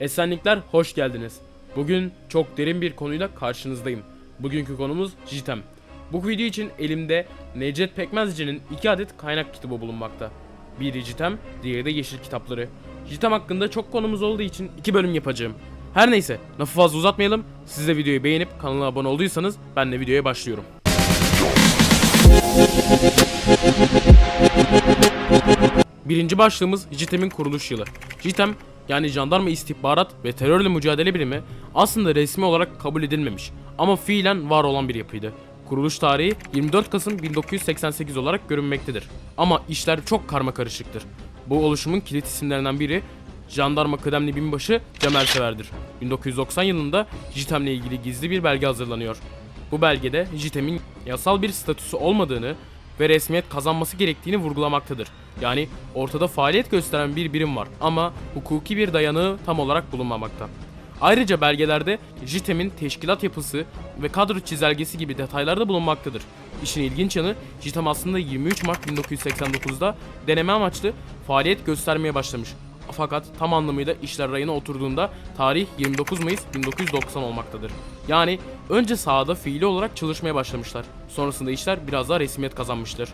Esenlikler hoş geldiniz. Bugün çok derin bir konuyla karşınızdayım. Bugünkü konumuz JITEM. Bu video için elimde Necdet Pekmezci'nin iki adet kaynak kitabı bulunmakta. Biri JITEM, diğeri de Yeşil Kitapları. JITEM hakkında çok konumuz olduğu için iki bölüm yapacağım. Her neyse, lafı fazla uzatmayalım. Siz de videoyu beğenip kanala abone olduysanız ben de videoya başlıyorum. Birinci başlığımız JITEM'in kuruluş yılı. JITEM yani Jandarma İstihbarat ve Terörle Mücadele Birimi aslında resmi olarak kabul edilmemiş ama fiilen var olan bir yapıydı. Kuruluş tarihi 24 Kasım 1988 olarak görünmektedir. Ama işler çok karma karışıktır. Bu oluşumun kilit isimlerinden biri Jandarma Kıdemli Binbaşı Cem Ersever'dir. 1990 yılında JITEM'le ilgili gizli bir belge hazırlanıyor. Bu belgede JITEM'in yasal bir statüsü olmadığını ve resmiyet kazanması gerektiğini vurgulamaktadır. Yani ortada faaliyet gösteren bir birim var ama hukuki bir dayanığı tam olarak bulunmamakta. Ayrıca belgelerde JITEM'in teşkilat yapısı ve kadro çizelgesi gibi detaylar da bulunmaktadır. İşin ilginç yanı JITEM aslında 23 Mart 1989'da deneme amaçlı faaliyet göstermeye başlamış. Fakat tam anlamıyla işler rayına oturduğunda tarih 29 Mayıs 1990 olmaktadır. Yani önce sahada fiili olarak çalışmaya başlamışlar. Sonrasında işler biraz daha resmiyet kazanmıştır.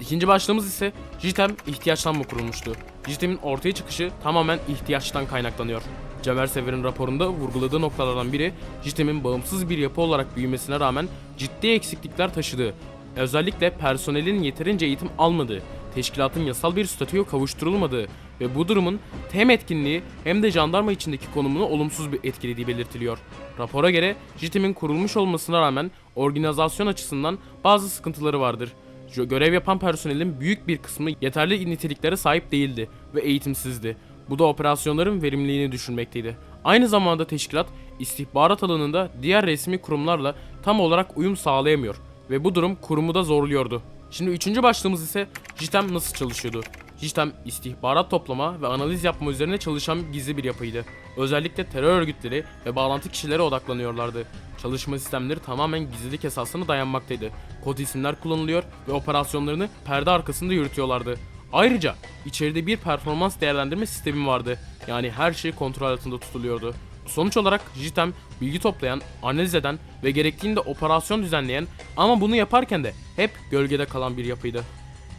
İkinci başlığımız ise JITEM ihtiyaçtan mı kurulmuştu? JITEM'in ortaya çıkışı tamamen ihtiyaçtan kaynaklanıyor. Cemer Sever'in raporunda vurguladığı noktalardan biri JITEM'in bağımsız bir yapı olarak büyümesine rağmen ciddi eksiklikler taşıdığı, özellikle personelin yeterince eğitim almadığı, teşkilatın yasal bir statüye kavuşturulmadığı ve bu durumun hem etkinliği hem de jandarma içindeki konumunu olumsuz bir etkilediği belirtiliyor. Rapora göre JITEM'in kurulmuş olmasına rağmen organizasyon açısından bazı sıkıntıları vardır. Görev yapan personelin büyük bir kısmı yeterli niteliklere sahip değildi ve eğitimsizdi. Bu da operasyonların verimliliğini düşürmekteydi. Aynı zamanda teşkilat istihbarat alanında diğer resmi kurumlarla tam olarak uyum sağlayamıyor ve bu durum kurumu da zorluyordu. Şimdi üçüncü başlığımız ise JITEM nasıl çalışıyordu? JITEM istihbarat toplama ve analiz yapma üzerine çalışan gizli bir yapıydı. Özellikle terör örgütleri ve bağlantı kişilere odaklanıyorlardı. Çalışma sistemleri tamamen gizlilik esasına dayanmaktaydı. Kod isimler kullanılıyor ve operasyonlarını perde arkasında yürütüyorlardı. Ayrıca içeride bir performans değerlendirme sistemi vardı. Yani her şey kontrol altında tutuluyordu. Sonuç olarak JITEM bilgi toplayan, analiz eden ve gerektiğinde operasyon düzenleyen ama bunu yaparken de hep gölgede kalan bir yapıydı.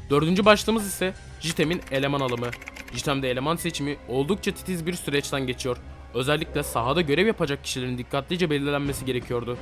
Dördüncü başlığımız ise JITEM'in eleman alımı. JITEM'de eleman seçimi oldukça titiz bir süreçten geçiyor. Özellikle sahada görev yapacak kişilerin dikkatlice belirlenmesi gerekiyordu.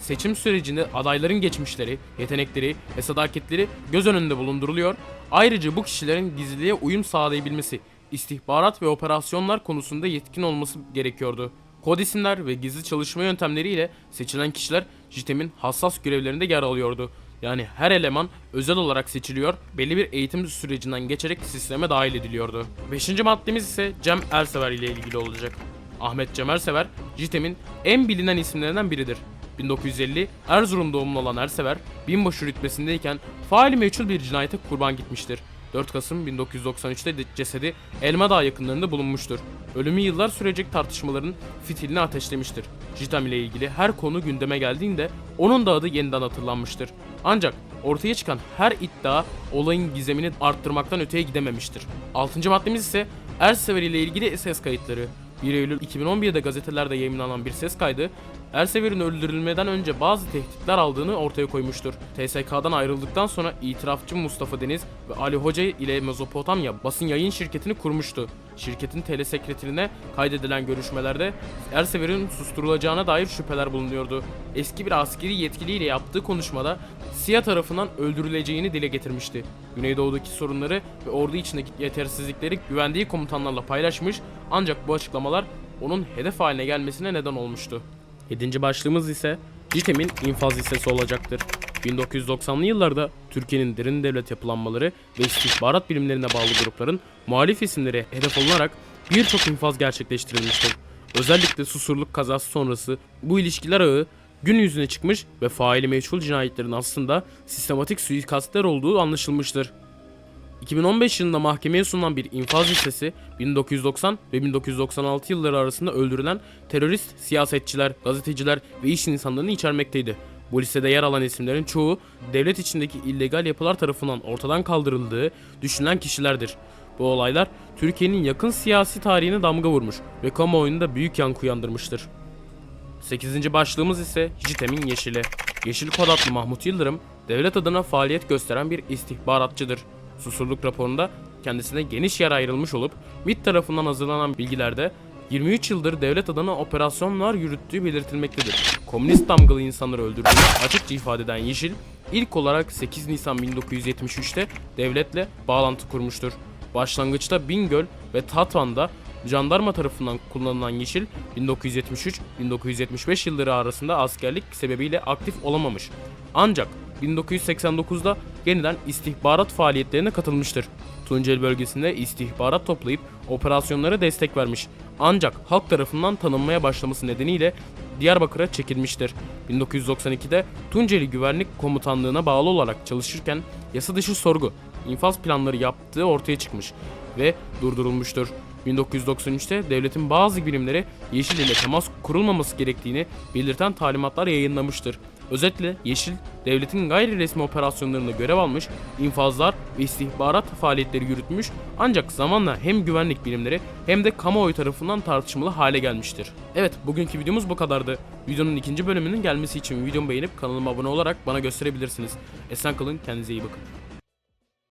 Seçim sürecinde adayların geçmişleri, yetenekleri ve sadaketleri göz önünde bulunduruluyor. Ayrıca bu kişilerin gizliliğe uyum sağlayabilmesi, istihbarat ve operasyonlar konusunda yetkin olması gerekiyordu. Kod isimler ve gizli çalışma yöntemleriyle seçilen kişiler JITEM'in hassas görevlerinde yer alıyordu. Yani her eleman özel olarak seçiliyor, belli bir eğitim sürecinden geçerek sisteme dahil ediliyordu. Beşinci maddemiz ise Cem Ersever ile ilgili olacak. Ahmet Cem Ersever, JITEM'in en bilinen isimlerinden biridir. 1950 Erzurum doğumlu olan Ersever, binbaşı rütbesindeyken faali meçhul bir cinayete kurban gitmiştir. 4 Kasım 1993'te de cesedi Elmadağ yakınlarında bulunmuştur. Ölümü yıllar sürecek tartışmaların fitilini ateşlemiştir. JITEM ile ilgili her konu gündeme geldiğinde onun da adı yeniden hatırlanmıştır. Ancak ortaya çıkan her iddia olayın gizemini arttırmaktan öteye gidememiştir. 6. maddemiz ise Ersever ile ilgili ses kayıtları. 1 Eylül 2011'de gazetelerde yayınlanan bir ses kaydı, Ersever'in öldürülmeden önce bazı tehditler aldığını ortaya koymuştur. TSK'dan ayrıldıktan sonra itirafçı Mustafa Deniz ve Ali Hoca ile Mezopotamya basın yayın şirketini kurmuştu. Şirketin telesekreterine kaydedilen görüşmelerde Ersever'in susturulacağına dair şüpheler bulunuyordu. Eski bir askeri yetkiliyle yaptığı konuşmada SİA tarafından öldürüleceğini dile getirmişti. Güneydoğu'daki sorunları ve ordu içindeki yetersizlikleri güvendiği komutanlarla paylaşmış ancak bu açıklamalar onun hedef haline gelmesine neden olmuştu. Yedinci başlığımız ise JITEM'in infaz listesi olacaktır. 1990'lı yıllarda Türkiye'nin derin devlet yapılanmaları ve istihbarat birimlerine bağlı grupların muhalif isimleri hedef alınarak birçok infaz gerçekleştirilmiştir. Özellikle Susurluk kazası sonrası bu ilişkiler ağı gün yüzüne çıkmış ve faili meçhul cinayetlerin aslında sistematik suikastler olduğu anlaşılmıştır. 2015 yılında mahkemeye sunulan bir infaz listesi 1990 ve 1996 yılları arasında öldürülen terörist siyasetçiler, gazeteciler ve iş insanlarını içermekteydi. Bu listede yer alan isimlerin çoğu devlet içindeki illegal yapılar tarafından ortadan kaldırıldığı düşünülen kişilerdir. Bu olaylar Türkiye'nin yakın siyasi tarihine damga vurmuş ve kamuoyunda büyük yankı uyandırmıştır. 8. başlığımız ise JITEM'in Yeşili. Yeşil Kod adlı Mahmut Yıldırım, devlet adına faaliyet gösteren bir istihbaratçıdır. Susurluk raporunda kendisine geniş yer ayrılmış olup MİT tarafından hazırlanan bilgilerde 23 yıldır devlet adına operasyonlar yürüttüğü belirtilmektedir. Komünist damgalı insanları öldürdüğünü açıkça ifade eden Yeşil, ilk olarak 8 Nisan 1973'te devletle bağlantı kurmuştur. Başlangıçta Bingöl ve Tatvan'da jandarma tarafından kullanılan Yeşil 1973-1975 yılları arasında askerlik sebebiyle aktif olamamış. Ancak 1989'da yeniden istihbarat faaliyetlerine katılmıştır. Tunceli bölgesinde istihbarat toplayıp operasyonlara destek vermiş. Ancak halk tarafından tanınmaya başlaması nedeniyle Diyarbakır'a çekilmiştir. 1992'de Tunceli Güvenlik Komutanlığı'na bağlı olarak çalışırken yasa dışı sorgu, infaz planları yaptığı ortaya çıkmış ve durdurulmuştur. 1993'te devletin bazı birimleri Yeşil ile temas kurulmaması gerektiğini belirten talimatlar yayınlamıştır. Özetle Yeşil, devletin gayri resmi operasyonlarında görev almış, infazlar ve istihbarat faaliyetleri yürütmüş ancak zamanla hem güvenlik birimleri hem de kamuoyu tarafından tartışmalı hale gelmiştir. Evet bugünkü videomuz bu kadardı. Videonun ikinci bölümünün gelmesi için videomu beğenip kanalıma abone olarak bana gösterebilirsiniz. Esen kalın kendinize iyi bakın.